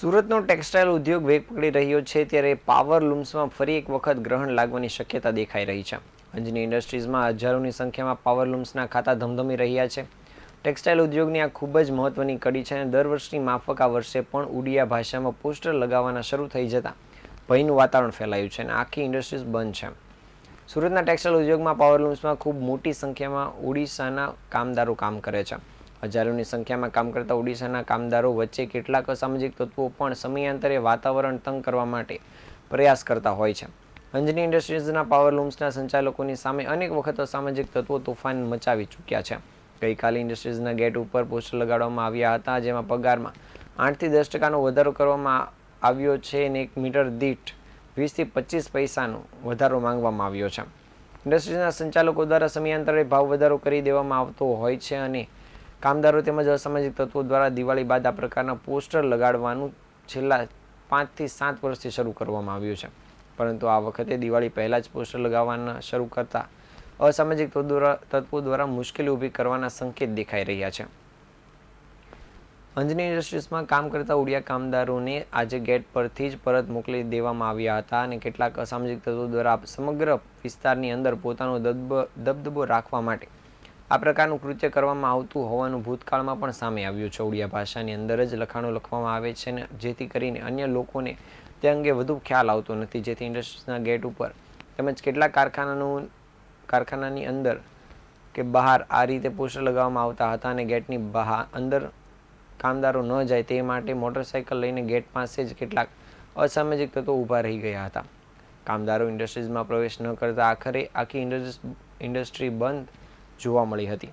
સુરતનો ટેક્સટાઇલ ઉદ્યોગ વેગ પકડી રહ્યો છે ત્યારે પાવર લૂમ્સમાં ફરી એક વખત ગ્રહણ લાગવાની શક્યતા દેખાઈ રહી છે. અંજની ઇન્ડસ્ટ્રીઝમાં હજારોની સંખ્યામાં પાવર લૂમ્સના ખાતા ધમધમી રહ્યા છે. ટેક્સટાઇલ ઉદ્યોગની આ ખૂબ જ મહત્વની કડી છે અને દર વર્ષની માફક આ વર્ષે પણ ઉડિયા ભાષામાં પોસ્ટર લગાવવાના શરૂ થઈ જતાં ભયનું વાતાવરણ ફેલાયું છે અને આખી ઇન્ડસ્ટ્રીઝ બંધ છે. સુરતના ટેક્સટાઇલ ઉદ્યોગમાં પાવર લૂમ્સમાં ખૂબ મોટી સંખ્યામાં ઓડિશાના કામદારો કામ કરે છે. હજારોની સંખ્યામાં કામ કરતા ઓડિશાના કામદારો વચ્ચે કેટલાક અસામાજિક તત્વો પણ સમયાંતરે વાતાવરણ તંગ કરવા માટે પ્રયાસ કરતા હોય છે. અંજની ઇન્ડસ્ટ્રીઝના પાવર લૂમ્સના સંચાલકોની સામે અનેક વખત અસામાજિક તત્વો તોફાન મચાવી ચૂક્યા છે. ગઈકાલે ઇન્ડસ્ટ્રીઝના ગેટ ઉપર પોસ્ટર લગાડવામાં આવ્યા હતા, જેમાં પગારમાં આઠથી દસ ટકાનો વધારો કરવામાં આવ્યો છે અને એક મીટર દીઠ વીસથી પચીસ પૈસાનો વધારો માંગવામાં આવ્યો છે. ઇન્ડસ્ટ્રીઝના સંચાલકો દ્વારા સમયાંતરે ભાવ વધારો કરી દેવામાં આવતો હોય છે અને કામદારો તેમજ અસામાજિક તત્વો દ્વારા દિવાળી બાદ આ પ્રકારના પોસ્ટર લગાડવાનું છેલ્લા પાંચથી સાત વર્ષથી શરૂ કરવામાં આવ્યું છે. પરંતુ આ વખતે દિવાળી પહેલાં જ પોસ્ટર લગાવવાના શરૂ કરતા અસામાજિક તત્વો દ્વારા મુશ્કેલી ઊભી કરવાના સંકેત દેખાઈ રહ્યા છે. અંજની ઇન્ડસ્ટ્રીઝમાં કામ કરતા ઉડિયા કામદારોને આજે ગેટ પરથી જ પરત મોકલી દેવામાં આવ્યા હતા અને કેટલાક અસામાજિક તત્વો દ્વારા સમગ્ર વિસ્તારની અંદર પોતાનો દબદબો રાખવા માટે આ પ્રકારનું કૃત્ય કરવામાં આવતું હોવાનું ભૂતકાળમાં પણ સામે આવ્યું. છે ઉડિયા ભાષાની અંદર જ લખાણો લખવામાં આવે છે ને જેથી કરીને અન્ય લોકોને તે અંગે વધુ ખ્યાલ આવતો નથી. જેથી ઇન્ડસ્ટ્રીઝના ગેટ ઉપર તેમજ કેટલાક કારખાનાનું કારખાનાની અંદર કે બહાર આ રીતે પોસ્ટર લગાવવામાં આવતા હતા અને ગેટની બહાર અંદર કામદારો ન જાય તે માટે મોટરસાઇકલ લઈને ગેટ પાસે જ કેટલાક અસામાજિક તત્વો ઊભા રહી ગયા હતા. કામદારો ઇન્ડસ્ટ્રીઝમાં પ્રવેશ ન કરતા આખરે આખી ઇન્ડસ્ટ્રી બંધ જોવા મળી હતી.